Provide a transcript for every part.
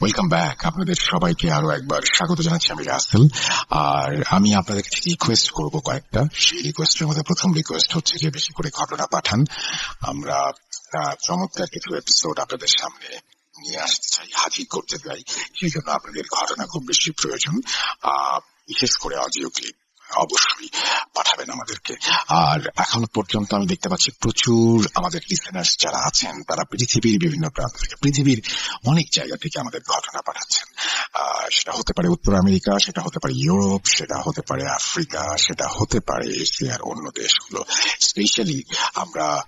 Welcome back আপনাদের সবাইকে আরও একবার স্বাগত জানাচ্ছি আমি রাসেল। আর আমি আপনাদেরকে রিকোয়েস্ট করব কয়েকটা। সেই রিকোয়েস্টের মধ্যে প্রথম রিকোয়েস্ট হচ্ছে যে বেশি করে ঘটনা পাঠান। আমরা চমৎকার কিছু এপিসোড আপনাদের সামনে নিয়ে আসতে চাই, হাজির করতে চাই। সেই জন্য আপনাদের ঘটনা খুব বেশি প্রয়োজন। বিশেষ করে অডিও ক্লিপ অবশ্যই পাঠাবেন আমাদেরকে। আর এখনও পর্যন্ত আমি দেখতে পাচ্ছি প্রচুর আমাদের লিসেনার্স যারা আছেন, তারা পৃথিবীর বিভিন্ন প্রান্ত থেকে, পৃথিবীর অনেক জায়গা থেকে আমাদের ঘটনা পাঠাচ্ছেন। সেটা হতে পারে উত্তর আমেরিকা, সেটা হতে পারে ইউরোপ, সেটা হতে পারে আফ্রিকা, সেটা হতে পারে এশিয়ার অন্য দেশগুলো। স্পেশালি আমরা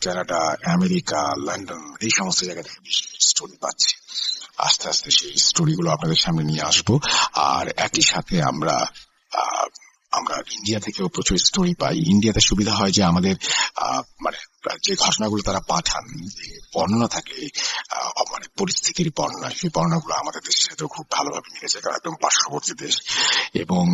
কানাডা, আমেরিকা, লন্ডন, এই সমস্ত জায়গা থেকে স্টোরি পাচ্ছি। আস্তে আস্তে সেই স্টোরিগুলো আপনাদের সামনে নিয়ে আসব। আর একই সাথে আমরা আমরা ইন্ডিয়া থেকেও প্রচুর স্টোরি পাই। ইন্ডিয়াতে সুবিধা হয় যে আমাদের মানে যে ঘটনাগুলো তারা পাঠান, যে বর্ণনা থাকে মানে পরিস্থিতির বর্ণনা, সেই বর্ণনাগুলো আমাদের দেশের সাথেও খুব ভালোভাবে মিলেছে। কারণ একদম পার্শ্ববর্তী দেশ এবং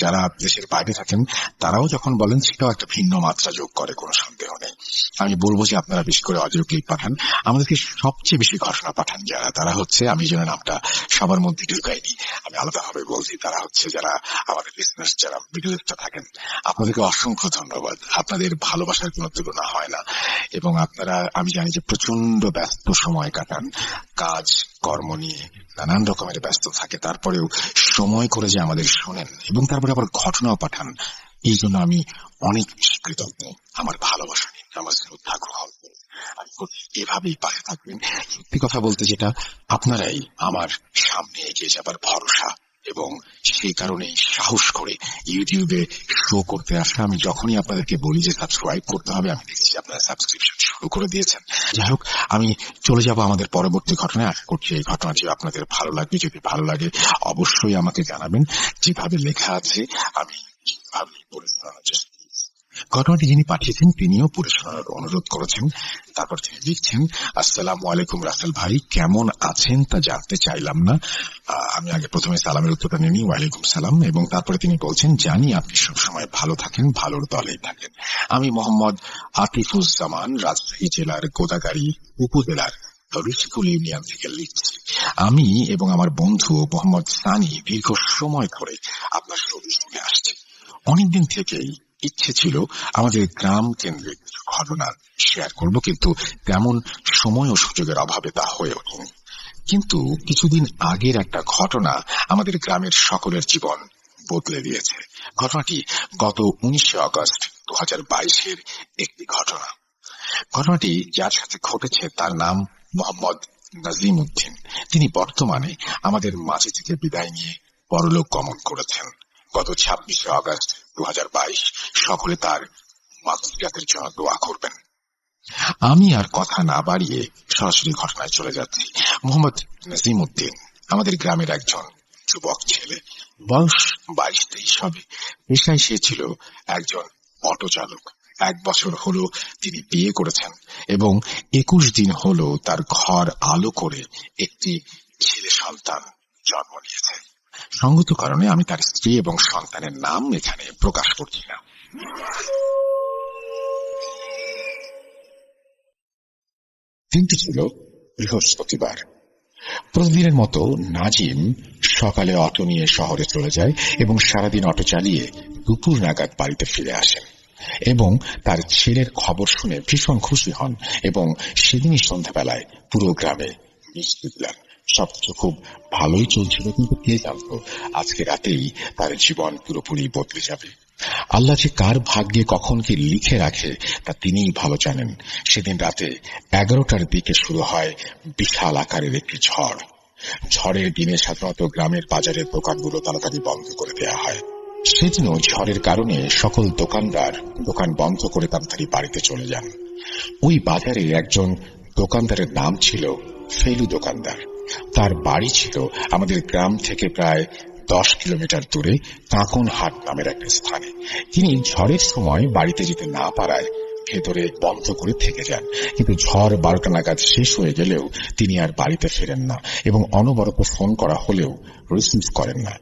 যারা দেশের বাইরে থাকেন, তারাও যখন বলেন সেটাও একটা ভিন্ন মাত্রা যোগ করে, কোনো সন্দেহ নেই। আমি বলব যে আপনারা বেশি করে অডিও ক্লিপ পাঠান। আমাদেরকে সবচেয়ে বেশি ঘটনা পাঠান যারা। তারা হচ্ছে, আমি যেন নামটা সবার মধ্যে ঢুকাইনি, আমি আলাদাভাবে বলছি, তারা হচ্ছে যারা আমাদের বিজনেস যারা বিদেশে থাকেন, আপনাদেরকে অসংখ্য ধন্যবাদ। আপনাদের ভালোবাসার কোনো তুলনা হয় না। এবং আপনারা, আমি জানি যে প্রচণ্ড ব্যস্ত সময় কাটান, কাজ, কর্ম নিয়ে নানান রকমের ব্যস্ত থাকে, তারপরেও সময় করে যে আমাদের শোনেন, এবং তারপরে আবার ঘটনাও পাঠান, এই জন্য আমি অনেক কৃতজ্ঞ, আমার ভালোবাসা। আমার শ্রদ্ধা গ্রহণ করুন এভাবেই পাশে থাকবেন। সত্যি কথা বলতে যেটা, আপনারাই আমার সামনে এগিয়ে যাবার ভরসা এবং সেই কারণে সাহস করে ইউটিউবে শো করতে আসা। আমি যখনই আপনাদেরকে বলি যে সাবস্ক্রাইব করতে হবে, আমি দেখছি আপনারা সাবস্ক্রিপশন শুরু করে দিয়েছেন। যাই হোক, আমি চলে যাব আমাদের পরবর্তী ঘটনায়। আশা করছি এই ঘটনাটি আপনাদের ভালো লাগবে। যদি ভালো লাগে, অবশ্যই আমাকে জানাবেন। যেভাবে লেখা আছে, আমি শোনানোর চেষ্টা। ঘটনাটি যিনি পাঠিয়েছেন, তিনিও পড়ে শোনানোর অনুরোধ করেছেন। তারপর তিনি লিখছেন, আসসালাম আলাইকুম রাসেল ভাই, কেমন আছেন তা জানতে চাইলাম না। আমি আগে প্রথমে সালামের উত্তরটা নিয়ে নিই, ওয়ালাইকুম সালাম। এবং তারপরে তিনি বলছেন, জানি আপনি সবসময় ভালো থাকেন, ভালোর দলেই থাকেন। আমি মোহাম্মদ আতিফুজ্জামান রাজশাহী জেলার গোদাগাড়ি উপজেলার ঋষিকুল ইউনিয়ন থেকে লিখছি। আমি এবং আমার বন্ধু মোহাম্মদ সানি দীর্ঘ সময় ধরে আপনার ছবি শুনে আসছি। অনেকদিন থেকেই ইচ্ছে ছিল আমাদের গ্রাম কেন্দ্রিক কিছু ঘটনা শেয়ার করব, কিন্তু তেমন সময় ও সুযোগের অভাবে তা হয়ে ওঠেনি। কিন্তু কিছুদিন আগের একটা ঘটনা আমাদের গ্রামের সকলের জীবন বদলে দিয়েছে। ঘটনাটি গত উনিশে আগস্ট দু হাজার বাইশের একটি ঘটনা। ঘটনাটি যার সাথে ঘটেছে তার নাম মোহাম্মদ নাজিম উদ্দিন তিনি বর্তমানে আমাদের মাঝে থেকে বিদায় নিয়ে পরলোক গমন করেছেন। গত ছাব্বিশে আগস্ট দু হাজার বাইশ, সকলে তার মাতৃজাতের জন্য দোয়া করবেন। আমি আর কথা না বাড়িয়ে সরাসরি ঘটনায় চলে যাচ্ছি। মোহাম্মদ নাজিম উদ্দিন আমাদের গ্রামের একজন যুবক ছেলে, বয়স বাইশ, তেইশ হবে। পেশায় সে ছিল একজন অটো চালক। এক বছর হলো তিনি বিয়ে করেছেন এবং একুশ দিন হলো তার ঘর আলো করে একটি ছেলে সন্তান জন্ম নিয়েছে। সঙ্গত কারণে আমি তার স্ত্রী এবং সন্তানের নাম এখানে প্রকাশ করছি না। দিনটি ছিল বৃহস্পতিবার। প্রতিদিনের মতো নাজিম সকালে অটো নিয়ে শহরে চলে যায় এবং সারাদিন অটো চালিয়ে দুপুর নাগাদ বাড়িতে ফিরে আসেন এবং তার ছেলের খবর শুনে ভীষণ খুশি হন এবং সেদিনই সন্ধ্যাবেলায় পুরো গ্রামে মিষ্টি দিলেন সবকিছু খুব ভালোই চলছিল, কিন্তু কে জানতো? আজকে রাতেই তার জীবন পুরোপুরি বদলে যাবে। আল্লাহ যে কার ভাগ্যে কখন কি লিখে রাখে, তা তিনিই ভালো জানেন। সেদিন রাতে এগারোটার দিকে শুরু হয় বিশাল আকারের একটি ঝড়। ঝড়ের দিনে সাধারণত গ্রামের বাজারের দোকানগুলো তাড়াতাড়ি বন্ধ করে দেওয়া হয়। সেদিনও ঝড়ের কারণে সকল দোকানদার দোকান বন্ধ করে তাড়াতাড়ি বাড়িতে চলে যান। ওই বাজারে একজন দোকানদারের নাম ছিল ফেলু দোকানদার। তার বাড়ি ছিল আমাদের গ্রাম থেকে প্রায় দশ কিলোমিটার দূরে কাঁকন হাট নামের একটা স্থানে। তিনি ঝড়ের সময় বাড়িতে যেতে না পারায় ভেতরে বন্ধ করে থেকে যান। কিন্তু ঝড় বারোটা নাগাদ শেষ হয়ে গেলেও তিনি আর বাড়িতে ফেরেন না এবং অনবরত ফোন করা হলেও রিসিভ করেন না।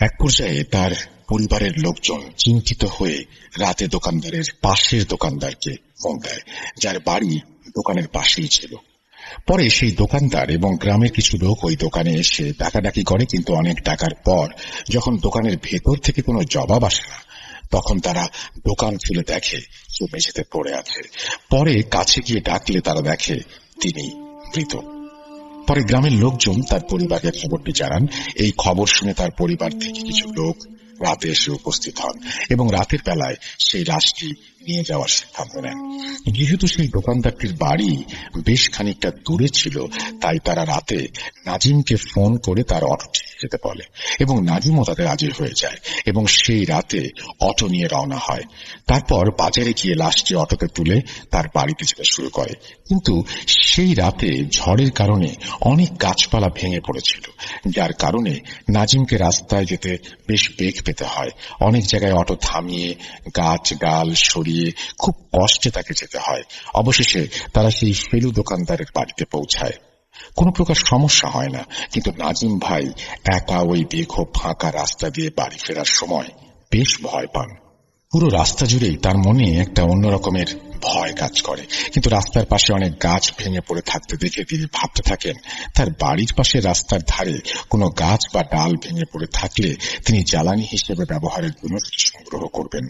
এক পর্যায়ে তার পরিবারের লোকজন চিন্তিত হয়ে রাতে দোকানদারের পাশের দোকানদারকে ফোন দেয়, যার বাড়ি দোকানের পাশেই ছিল। পরে সেই দোকানদার এবং গ্রামের কিছু লোক ওই দোকানে এসে ডাকাডাকি করে কিন্তু অনেক টাকার পর যখন দোকানের ভেতর থেকে কোনো জবাব আসে না, তখন তারা দোকান খুলে দেখে সে মেঝেতে পড়ে আছে। পরে কাছে গিয়ে ডাকলে তারা দেখে তিনি মৃত। পরে গ্রামের লোকজন তার পরিবারকে খবরটি জানান। এই খবর শুনে তার পরিবার থেকে কিছু লোক রাতে এসে উপস্থিত হন এবং রাতের বেলায় সেই রাশটি নিয়ে যাওয়ার সিদ্ধান্ত নেন। যেহেতু সেই দোকানদারটির বাড়ি বেশ খানিকটা দূরে ছিল, তাই তারা রাতে নাজিমকে ফোন করে তার অটোটি যেতে বলে এবং নাজিমও তাদের হাজির হয়ে যায়। এবং সেই রাতে অটো নিয়ে রওনা হয়। তারপর বাজারে গিয়ে লাশটি অটোতে তুলে তার বাড়িতে যেতে শুরু করে। কিন্তু সেই রাতে ঝড়ের কারণে অনেক গাছপালা ভেঙে পড়েছিল। যার কারণে নাজিমকে রাস্তায় যেতে বেশ বেগ পেতে হয়। অনেক জায়গায় অটো থামিয়ে গাছ গাল সরিয়ে খুব কষ্টে তাকে যেতে হয়। অবশেষে তারা সেই ফেলু দোকানদারের বাড়িতে পৌঁছায়। কোনো প্রকার সমস্যা হয় না। কিন্তু নাজিম ভাই একা ওই বেঘো ফাঁকা রাস্তা দিয়ে বাড়ি ফেরার সময় বেশ ভয় পান। পুরো রাস্তা জুড়েই তার মনে একটা অন্য রকমের ভয় কাজ করে। কিন্তু রাস্তার পাশে অনেক গাছ ভেঙে পড়ে থাকতে দেখে তিনি ভাবতে থাকেন, তার বাড়ির পাশে রাস্তার ধারে কোনো গাছ বা ডাল ভেঙে পড়ে থাকলে তিনি জ্বালানি হিসেবে ব্যবহারের জন্য সংগ্রহ করবেন।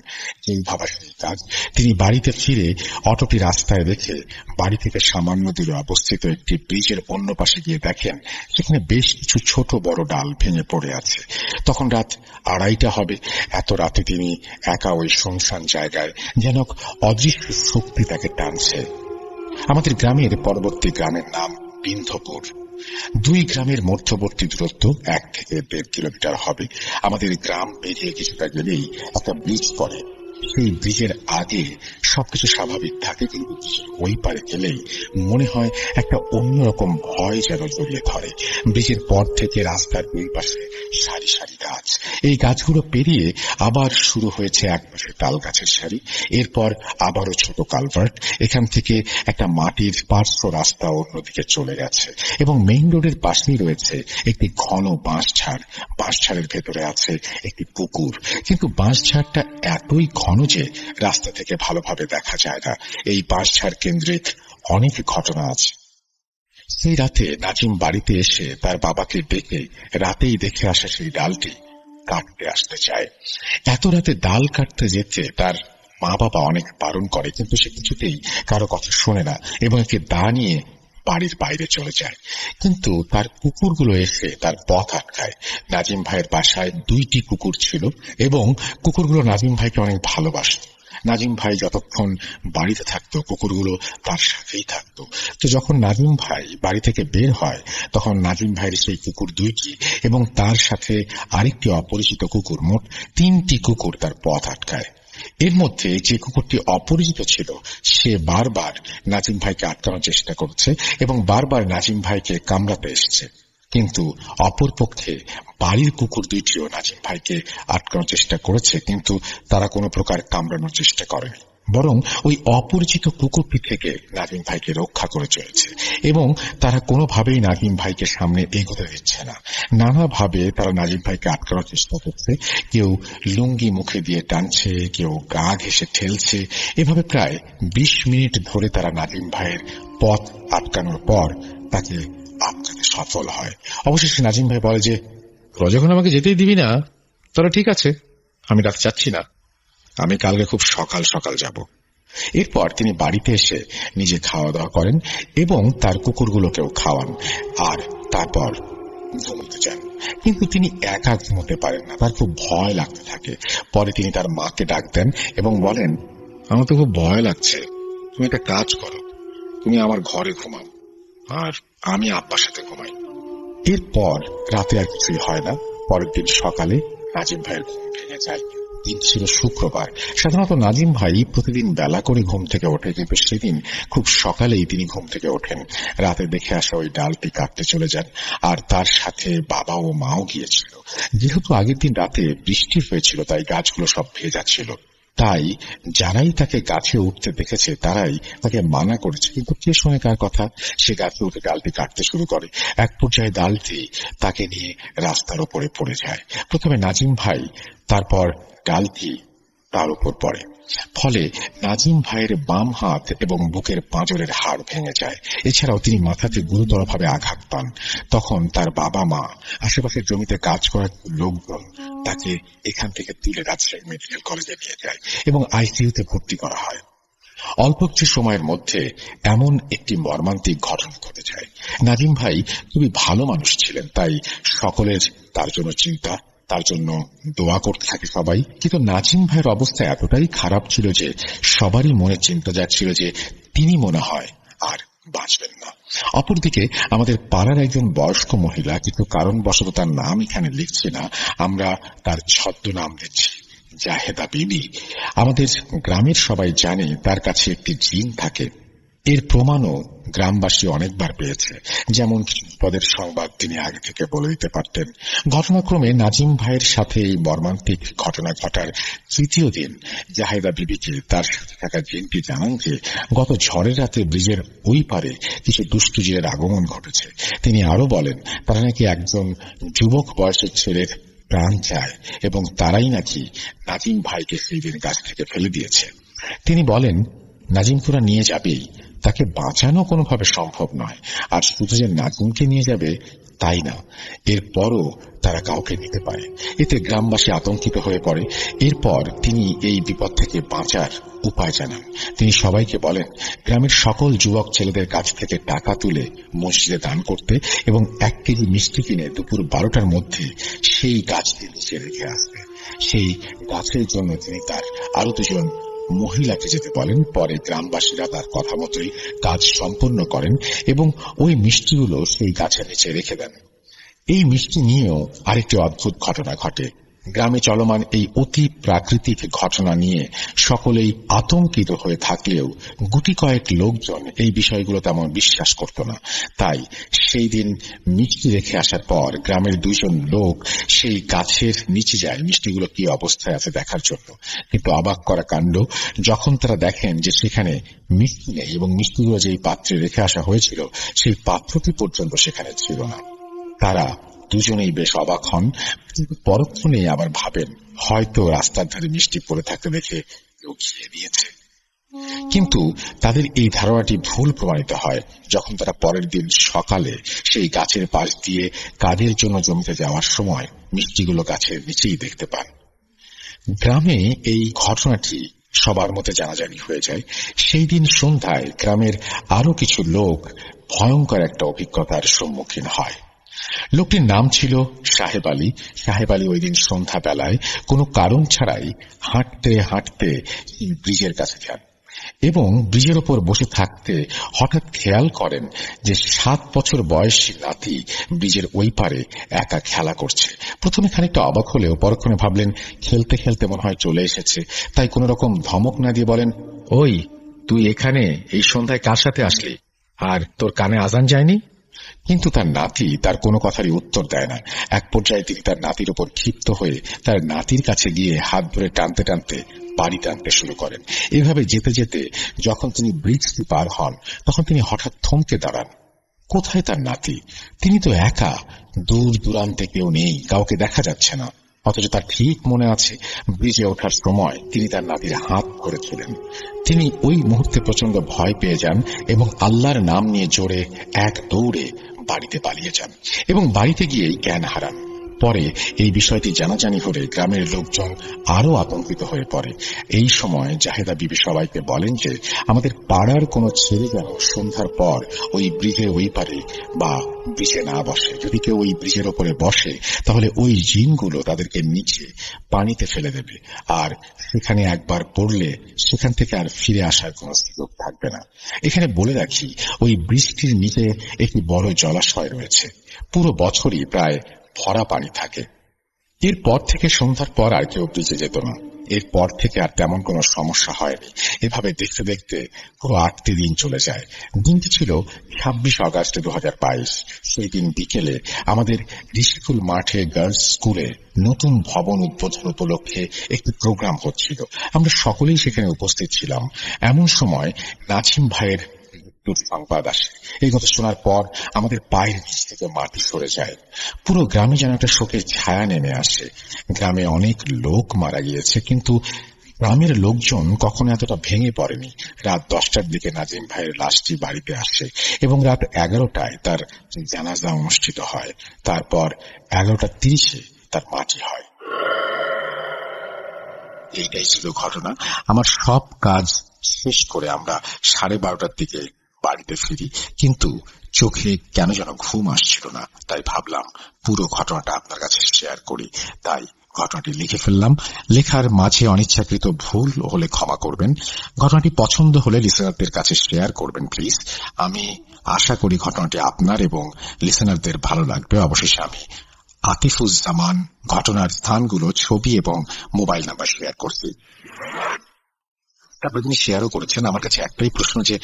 এই ভাবা সেই কাজ তিনি বাড়িতে ফিরে অটোটি রাস্তায় রেখে বাড়ি থেকে সামান্য দূরে অবস্থিত একটি ব্রিজের অন্য পাশে গিয়ে দেখেন সেখানে বেশ কিছু ছোট বড় ডাল ভেঙে পড়ে আছে। তখন রাত আড়াইটা হবে। এত রাতে তিনি একা ওই শুনশান জায়গায় যেন অদৃশ্য শক্তি তাকে টানছে। আমাদের গ্রামের পরবর্তী গ্রামের নাম বিন্ধপুর দুই গ্রামের মধ্যবর্তী দূরত্ব এক থেকে দেড় কিলোমিটার হবে। আমাদের গ্রাম পেরিয়ে কিছুটা গেলেই একটা ব্রিজ পড়ে সেই ব্রিজের আগে সবকিছু স্বাভাবিক থাকে, কিন্তু ওই পারে গেলেই মনে হয় একটা অন্যরকম ভয় যেন জড়িয়ে ধরে। ব্রিজের পর থেকে রাস্তার দুই পাশে সারি সারি গাছ। এই গাছগুলো পেরিয়ে আবার শুরু হয়েছে এক পাশে তাল গাছের সারি, এরপর আবারও ছোট কালভার্ট, এখান থেকে একটা মাটির পার্শ্ব রাস্তা অন্যদিকে চলে গেছে। এবং মেইন রোডের পাশেই রয়েছে একটি ঘন বাঁশঝাড়। বাঁশঝাড়ের ভেতরে আছে একটি পুকুর। কিন্তু বাঁশঝাড়টা এতই ঘন যে রাস্তা থেকে ভালোভাবে দেখা যায় না। এই বাঁশঝাড় কেন্দ্রিক অনেক ঘটনা আছে। সেই রাতে নাজিম বাড়িতে এসে তার বাবাকে ডেকে রাতেই দেখে আসা সেই ডালটি কাটতে আসতে চায়। এত রাতে ডাল কাটতে যেতে তার মা বাবা অনেক বারণ করে, কিন্তু সে কিছুতেই কারও কথা শোনে না এবং একে দা নিয়ে বাড়ির বাইরে চলে যায়। কিন্তু তার কুকুরগুলো এসে তার পথ আটকায়। নাজিম ভাইয়ের বাসায় দুইটি কুকুর ছিল এবং কুকুরগুলো নাজিম ভাইকে অনেক ভালোবাসত। নাজিম ভাই যতক্ষণ বাড়িতে থাকতো, কুকুরগুলো তার সাথেই থাকতো। তো যখন নাজিম ভাই বাড়ি থেকে বের হয়, তখন নাজিম ভাইয়ের সেই কুকুর দুইটি এবং তার সাথে আরেকটি অপরিচিত কুকুর মোট তিনটি কুকুর তার পথ আটকায়। এর মধ্যে যে কুকুরটি অপরিচিত ছিল, সে বারবার নাজিম ভাইকে আটকানোর চেষ্টা করছে এবং বারবার নাজিম ভাইকে কামড়াতে এসেছে। কিন্তু অপরপক্ষে বাড়ির কুকুর দুইটিও নাজিম ভাইকে আটকানোর চেষ্টা করেছে, কিন্তু তারা কোনো প্রকার কামড়ানোর চেষ্টা করেনি। বরং ওই অপরিচিত কুকুরটি থেকে নাজিম ভাইকে রক্ষা করে চলেছে এবং তারা কোনোভাবেই নাজিম ভাইকে সামনে এগোতে দিচ্ছে না। নানাভাবে তারা নাজিম ভাইকে আটকানোর চেষ্টা করছে। কেউ লুঙ্গি মুখে দিয়ে টানছে, কেউ গা ঘেসে ঠেলছে। এভাবে প্রায় বিশ মিনিট ধরে তারা নাজিম ভাইয়ের পথ আটকানোর পর তাকে আটকাতে সফল হয়। অবশেষে নাজিম ভাই বলে যে, তোরা যখন আমাকে যেতেই দিবি না তোরা ঠিক আছে, আমি রাত চাচ্ছি না। আমি কালকে খুব সকাল সকাল যাব। এরপর তিনি বাড়িতে এসে নিজে খাওয়া দাওয়া করেন এবং তার কুকুরগুলোকেও খাওয়ান। আর তারপর ঘুমোতে যান। কিন্তু তিনি একা ঘুমোতে পারেন না, তার খুব ভয় লাগতে থাকে। পরে তিনি তার মাকে ডাক দেন এবং বলেন, আমার তো খুব ভয় লাগছে। তুমি একটা কাজ করো। তুমি আমার ঘরে ঘুমাও। আর আমি আব্বার সাথে ঘুমাই। এরপর রাতে আর কিছুই হয় না। পরের দিন সকালে রাজীব ভাইয়ের ঘুম ভেঙে যায়। দিন ছিল শুক্রবার। সাধারণত নাজিম ভাই প্রতিদিন বেলা করে ঘুম থেকে ওঠে, কিন্তু সেদিন খুব সকালেই তিনি ঘুম থেকে ওঠেন। রাতে দেখে আসা ওই ডালটি কাটতে চলে যান, আর তার সাথে বাবা ও মাও গিয়েছিল। যেহেতু আগের দিন রাতে বৃষ্টি হয়েছিল, তাই গাছগুলো সব ভেজা ছিল। তাই যারাই তাকে গাছে উঠতে দেখেছে, তারাই তাকে মানা করেছে। কিন্তু কে শোনে কার কথা? সে গাছে উঠে ডালটি কাটতে শুরু করে। এক পর্যায়ে ডালটি তাকে নিয়ে রাস্তার ওপরে পড়ে যায়। প্রথমে নাজিম ভাই, তারপর ডালটি তার উপর পড়ে। ফলে নাজিম ভাইয়ের বাম হাত এবং বুকের পাঁজরের হাড় ভেঙে যায়। এছাড়াও তিনি মাথাতে গুরুতরভাবে আঘাত পান। তখন তার বাবা মা আশেপাশের জমিতে কাজ করার লোকজন তাকে এখান থেকে তুলে রাজশাহী মেডিকেল কলেজে নিয়ে যায় এবং আইসিইউতে ভর্তি করা হয়। অল্প কিছু সময়ের মধ্যে এমন একটি মর্মান্তিক ঘটনা ঘটে যায়। নাজিম ভাই খুবই ভালো মানুষ ছিলেন, তাই সকলের তার জন্য চিন্তা তার জন্য দোয়া করতে থাকে সবাই। কিন্তু নাজিম ভাইয়ের অবস্থা এতটাই খারাপ ছিল যে, সবারই মনে চিন্তা যাচ্ছিল যে, তিনি মনে হয় আর বাঁচবেন না। অপরদিকে আমাদের পাড়ার একজন বয়স্ক মহিলা, কিন্তু কারণবশত তার নাম এখানে লিখছে না, আমরা তার ছদ্মনাম দিচ্ছি, জাহেদা বিবি। আমাদের গ্রামের সবাই জানে তার কাছে একটি জিন থাকে। এর প্রমাণও গ্রামবাসী অনেকবার পেয়েছে। যেমন পদের সংবাদ তিনি আগে থেকে বলে দিতে পারতেন। ঘটনাক্রমে নাজিম ভাইয়ের সাথে এই মর্মান্তিক ঘটনা ঘটার তৃতীয় দিন জাহেদা বিবিকে তার সাথে থাকা জিনটি জানান যে গত ঝড়ের রাতে ব্রিজের ওই পারে কিছু দুষ্টুজিরের আগমন ঘটেছে। তিনি আরও বলেন, তারা নাকি একজন যুবক বয়সের ছেলের প্রাণ চায় এবং তারাই নাকি নাজিম ভাইকে সেই দিন গাছ থেকে ফেলে দিয়েছে। তিনি বলেন নাজিমপুরা নিয়ে যাবেই তাকে বাঁচানো কোনোভাবে সম্ভব নয়। আর শুধু যে নাজিমকে নিয়ে যাবে, তাই না। এরপরও তারা কাউকে নিতে পারে। এতে গ্রামবাসী আতঙ্কিত হয়ে পড়ে। এরপর তিনি এই বিপদ থেকে বাঁচার উপায় জানান। তিনি সবাইকে বলেন, গ্রামের সকল যুবক ছেলেদের কাছ থেকে টাকা তুলে মসজিদে দান করতে এবং এক কেজি মিষ্টি কিনে দুপুর বারোটার মধ্যে সেই গাছটি নিচে রেখে আসবে। সেই গাছের জন্য তিনি তার আরও দুজন মহিলাকে যেতে বলেন, পরে গ্রামবাসীরা তার কথা মতোই কাজ সম্পন্ন করেন এবং ওই মিষ্টিগুলো সেই গাছের নিচে রেখে দেন। এই মিষ্টি নিয়েও আরেকটি অদ্ভুত ঘটনা ঘটে। গ্রামে চলমান এই অতি প্রাকৃতিক ঘটনা নিয়ে সকলেই আতঙ্কিত হয়ে থাকলেও গুটি কয়েক লোকজন এই বিষয়গুলো তেমন বিশ্বাস করত না। তাই সেই দিন মিষ্টি রেখে আসার পর গ্রামের দুইজন লোক সেই গাছের নিচে যায়। মিষ্টিগুলো কি অবস্থায় আছে দেখার জন্য। কিন্তু অবাক করা কাণ্ড, যখন তারা দেখেন যে সেখানে মিষ্টি নেই এবং মিষ্টিগুলো যেই পাত্রে রেখে আসা হয়েছিল, সেই পাত্রটি পর্যন্ত সেখানে ছিল না। তারা দুজনেই বেশ অবাক হন। পরক্ষণে আবার ভাবেন, হয়তো রাস্তার ধারে মিষ্টি পড়ে থাকতে দেখে কেউ খেয়ে দিয়েছে কিন্তু তাদের এই ধারণাটি ভুল প্রমাণিত হয়, যখন তারা পরের দিন সকালে সেই গাছের পাশ দিয়ে কাজের জন্য জমিতে যাওয়ার সময় মিষ্টিগুলো গাছের নিচেই দেখতে পান। গ্রামে এই ঘটনাটি সবার মধ্যে জানাজানি হয়ে যায়। সেই দিন সন্ধ্যায় গ্রামের আরও কিছু লোক ভয়ঙ্কর একটা অভিজ্ঞতার সম্মুখীন হয়। লোকটির নাম ছিল সাহেব আলী। সাহেব আলী ওই দিন সন্ধ্যা বেলায় কোনো কারণ ছাড়াই হাঁটতে হাঁটতে ব্রিজের কাছে যান এবং ব্রিজের ওপর বসে থাকতে হঠাৎ খেয়াল করেন যে সাত বছর বয়সী নাতি ব্রিজের ওই পারে একা খেলা করছে। প্রথমে খানিকটা অবাক হলেও পরক্ষণে ভাবলেন, খেলতে খেলতে মনে হয় চলে এসেছে। তাই কোন রকম ধমক না দিয়ে বলেন, ওই, তুই এখানে? এই সন্ধ্যায় কার সাথে আসলি? আর তোর কানে আজান যায়নি? কিন্তু তার নাতি তার কোনো কথারই উত্তর দেয় না। এক পর্যায়ে তিনি তার নাতির উপর ক্ষিপ্ত হয়ে তার নাতির কাছে গিয়ে হাত ধরে টানতে টানতে বাড়ি টানতে শুরু করেন। এভাবে যেতে যেতে যখন তিনি ব্রিজটি পার হন, তখন তিনি হঠাৎ থমকে দাঁড়ান। কোথায় তার নাতি? তিনি তো একা। দূর দূরান্তে কেউ নেই, কাউকে দেখা যাচ্ছে না। অথচ তার ঠিক মনে আছে, ব্রিজে ওঠার সময় তিনি তার নাতির হাত করেছিলেন তিনি ওই মুহূর্তে প্রচণ্ড ভয় পেয়ে যান এবং আল্লাহর নাম নিয়ে জোরে এক দৌড়ে বাড়িতে পালিয়ে যান এবং বাড়িতে গিয়েই জ্ঞান হারান। পরে এই বিষয়টি জানাজানি হলে গ্রামের লোকজন আরও আতঙ্কিত হয়ে পড়ে। এই সময় জাহেদা বিবি সবাইকে বলেন যে, আমাদের পাড়ার কোনো ছেলে যেন সন্ধ্যার পর ওই ব্রিজের ওই পারে বা ব্রিজে না বসে। যদি কেউ ওই ব্রিজের ওপরে বসে, তাহলে ওই জিনগুলো তাদেরকে নিচে পানিতে ফেলে দেবে। আর সেখানে একবার পড়লে সেখান থেকে আর ফিরে আসার কোনো সুযোগ থাকবে না। এখানে বলে রাখি, ওই বৃষ্টির নিচে একটি বড় জলাশয় রয়েছে। পুরো বছরই প্রায় ভরা পানি থাকে। এরপর থেকে সন্ধ্যার পর আর কেউ ব্রিজে যেত না। এরপর থেকে আর তেমন কোনো সমস্যা হয়নি। এভাবে দেখতে দেখতে পুরো আটটি দিন চলে যায়। দিনটি ছিল ছাব্বিশ আগস্ট দু হাজার বাইশ। সেই দিন বিকেলে আমাদের ঋষিকুল মাঠে গার্লস স্কুলে নতুন ভবন উদ্বোধন উপলক্ষে একটি প্রোগ্রাম হচ্ছিল। আমরা সকলেই সেখানে উপস্থিত ছিলাম। এমন সময় নাছিম ভাইয়ের মৃত্যুর সংবাদ আসে। এই কথা শোনার পর আমাদের পায়ের নিচ থেকে মাটি সরে যায়। পুরো গ্রামে যেন একটা শোকের ছায়া নেমে আসে। গ্রামে অনেক লোক মারা গিয়েছে, কিন্তু গ্রামের লোকজন কখনো এতটা ভেঙে পড়েনি। রাত দশটার দিকে নাজিম ভাইয়ের লাশটি বাড়িতে আসে এবং রাত এগারোটায় তার জানাজা অনুষ্ঠিত হয়। তারপর এগারোটা তিরিশে তার মাটি হয়। এইটাই ছিল ঘটনা। আমার সব কাজ শেষ করে আমরা সাড়ে বারোটার দিকে বাড়িতে ফিরি। কিন্তু চোখে কেন যেন ঘুম আসছিল না, তাই ভাবলাম পুরো ঘটনাটা আপনার কাছে শেয়ার করি। তাই ঘটনাটি লিখে ফেললাম। লেখার মাঝে অনিচ্ছাকৃত ভুল হলে ক্ষমা করবেন। ঘটনাটি পছন্দ হলে লিসেনারদের কাছে শেয়ার করবেন প্লিজ আমি আশা করি ঘটনাটি আপনার এবং লিসেনারদের ভালো লাগবে। অবশেষে আমি আতিফুজ্জামান ঘটনার স্থানগুলো, ছবি এবং মোবাইল নাম্বার শেয়ার করছি। তারপরে তিনি শেয়ারও করেছেন, আমার কাছে একটাই প্রশ্ন যে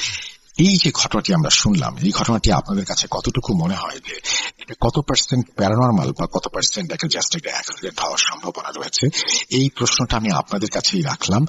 এই যে ঘটনাটি আমরা শুনলাম, এই ঘটনাটি আপনাদের কাছে কতটুকু মনে হয় যে এটা কত পার্সেন্ট প্যারানর্মাল বা কত পার্সেন্ট একটা জাস্ট একটা অ্যাক্সিডেন্ট হওয়ার সম্ভাবনা রয়েছে? এই প্রশ্নটা আমি আপনাদের কাছেই রাখলাম।